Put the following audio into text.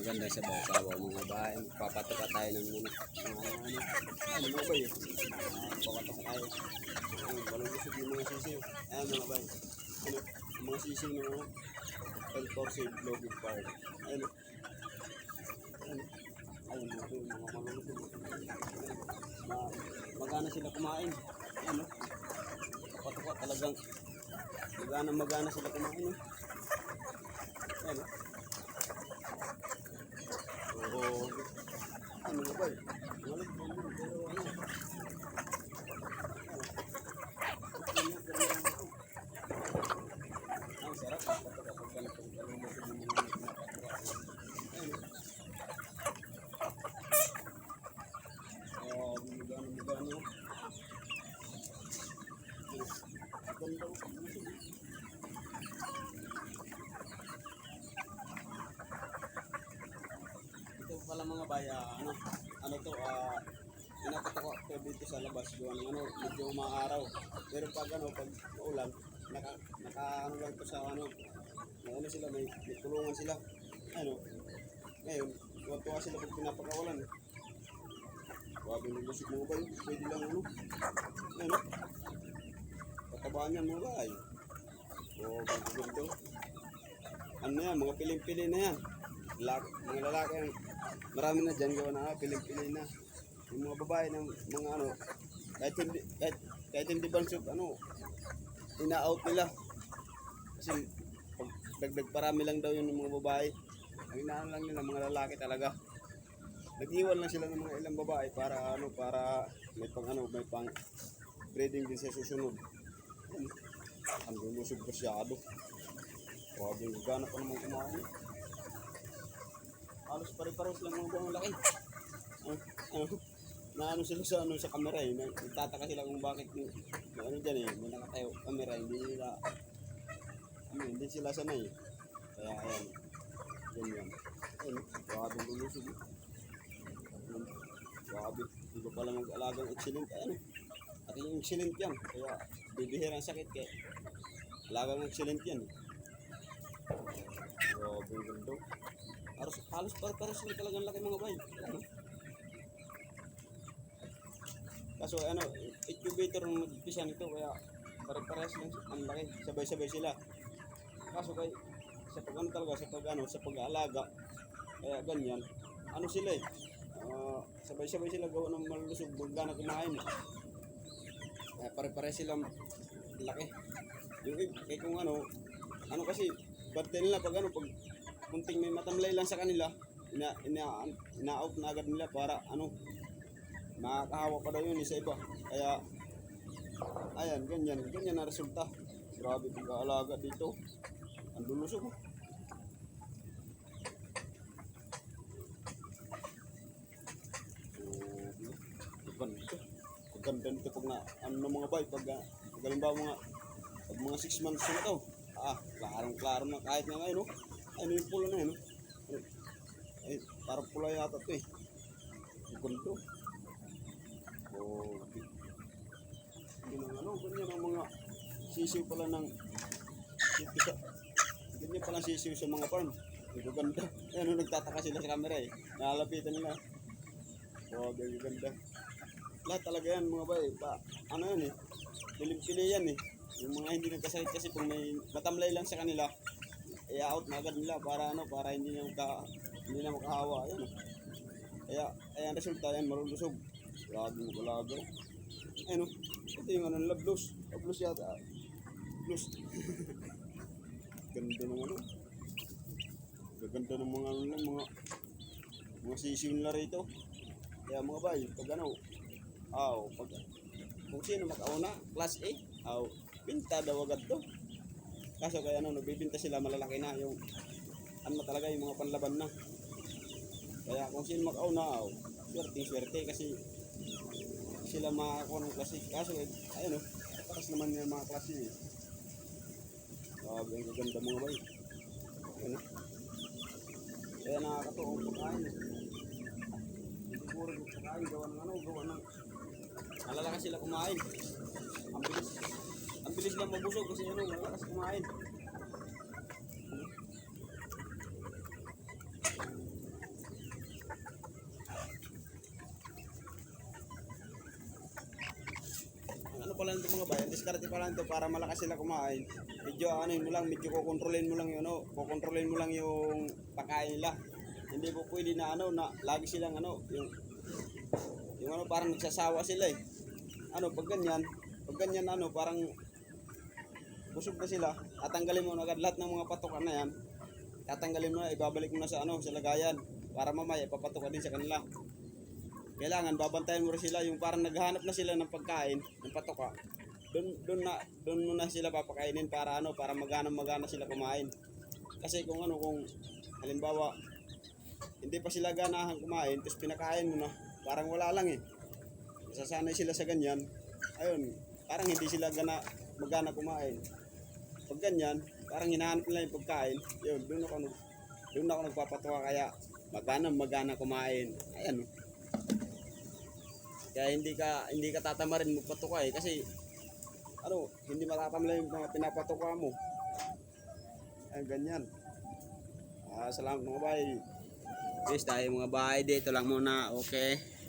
Maganda sa basawa mga bahay. Papatuka tayo ng mga ano. Ano mga bay? Papatuka tayo. Ano, walang gusto yung mga sisiw. Ayan mga bay. Ano, mga sisiw ng mga L-Torsi Logging Park. Ayun. Ayun. Ayun, ito yung mga malulusog. Ma magana sila kumain. Ano? Papatuka talagang magana magana sila kumain. Ano? Oo. Ano ba? eh? Malag mo yun, pero ano? Ang sarap. Kapag kapag ganito, kapag lumusog yung mga pinapagawa. Ayun. Ah, gumagana, gumagana. Ayun. Ganda, lumusog. Ito pala mga baya, ano, ano to, ah, inakot ako to dito sa labas doon, ano, medyo umaaraw. Pero pag ano, pag ulan, naka, naka ano lang to sa ano, may ano sila, may, may kulungan sila. Ano, ngayon, tuwa sila pag pinapakawalan. Grabe ng lusik mga bayo, pwede lang ano, ano, patabaan yan mga bayo. O, ganito ganito. Ano yan, mga piling-pili na yan. Lak, mga lalaki yan. Marami na dyan gawa na piling-pili na. Yung mga babae ng mga ano, kahit hindi, kahit, kahit hindi bansot, ano, ina-out nila. Kasi pag dagdag parami lang daw yun ng mga babae. Ang inaan lang nila, mga lalaki talaga. Nag-iwan lang sila ng mga ilang babae para ano, para may pang ano, may pang breeding din sa susunod. Ang lulusog masyado. Grabe yung gana pa naman kumain. Halos pare-pares lang mga buong laki. Ano, ano, na ano sila sa ano sa kamera eh. Na- Nagtataka sila kung bakit yung, ano dyan eh. May nakatayo kamera, hindi nila ano, hindi sila sanay. Kaya ayan. Ganyan. Ayun, grabe yung lulusog. Ayun, Grabe. Hindi ko pala mag-alagang excellent. Ano? At yung excellent yan. Kaya bibihira ang sakit kaya alagang excellent yan. Grabe yung ganda. Halos, halos par-pares sila talagang laki mga bay. Ano? Kaso ano, incubator ng nagpisa nito kaya pare-pares lang ang laki. Sabay-sabay sila. Kaso kay sa pag ano talaga, sa pag ano, sa pag-aalaga, kaya ganyan, ano sila eh, ah, sabay-sabay sila gawa ng malusog, bulga na kumain. Kaya pare-pares silang laki. Yung eh, kung ano, ano kasi, barte nila pag ano, pag kunting may matamlay lang sa kanila, ina, ina, ina-out na agad nila para ano, makakahawa pa daw yun sa iba. Kaya, ayan, ganyan, ganyan na resulta. Grabe pag-aalaga dito. Ang lulusog. oh. Oh, ganda. Ang ganda nito pag na, ano mga bay, pag, pag halimbawa mga, pag mga 6 months na to, ah, klarong klaro na kahit nga ngayon, no? Ano yung pula na yun, no? Ay, parang pula yata to eh. Ang ganda. Oh, yun ang ano, ganyan ang mga sisiw pala ng dito sa ganyan pala sisiw sa mga farm. Ito ganda. Ano nagtataka sila sa camera eh. Nalalapitan nila. Oh, ganyan ganda. Lahat talaga yan mga bay. Pa, ano yan eh. Pilim-pili yan eh. Yung mga hindi nagkasakit kasi kung may matamlay lang sa kanila, i-out na agad nila para ano, para hindi na maka, hindi na makahawa. Ayun oh. Kaya, ang resulta yan, malulusog. Grabe mo kalaga. Ayun oh. Ito yung ano nila, blues. Blues yata. Blues. Ganda ng ano. Gaganda ng mga ano mga mga sisiw nila rito. Kaya mga bay, pag ano, aw, pag kung sino makauna, class A, aw, pinta daw agad to. Kaso kaya ano, nagbibinta sila malalaki na yung ano na talaga yung mga panlaban na. Kaya kung sino makauna, aw, swerte, swerte kasi sila makakuha ng klase. Kaso, eh, ayun o, takas naman yung mga klase eh. Ang gaganda mga bay. Ayun o. Kaya nakakatuwa ang pagkain eh. Siguro yung pagkain, gawa ng ano, gawa ng malalakas sila kumain. Ang bilis, ang bilis lang mabusog kasi ano, malakas kumain. Ano pala ito mga bayan, diskarte pala ito para malakas sila kumain. Medyo ano mo lang, medyo kukontrolin mo lang yun, ano, kukontrolin mo lang yung pagkain nila. Hindi po pwede na ano, na lagi silang ano, yung, yung ano, parang nagsasawa sila eh. Ano, pag ganyan, pag ganyan ano, parang busog na sila, tatanggalin mo na agad lahat ng mga patokan na yan. Tatanggalin mo na, ibabalik mo na sa ano, sa lagayan para mamaya ipapatok ka din sa kanila. Kailangan babantayan mo rin sila yung parang naghahanap na sila ng pagkain, ng patoka. Doon doon na doon mo na sila papakainin para ano, para magana magana sila kumain. Kasi kung ano kung halimbawa hindi pa sila ganahan kumain, tapos pinakain mo na, parang wala lang eh. Sasanay sila sa ganyan. Ayun, parang hindi sila gana magana kumain. Pag ganyan, parang hinahanap nila yung pagkain. Yun, doon ako doon ako nagpapatuwa kaya magana magana kumain. Ayan. Kaya hindi ka hindi ka tatamarin magpatuka eh kasi ano, hindi matatamla yung mga pinapatuka mo. Ay ganyan. Ah, salamat mga bay. Guys, tayo mga bahay dito lang muna. Okay.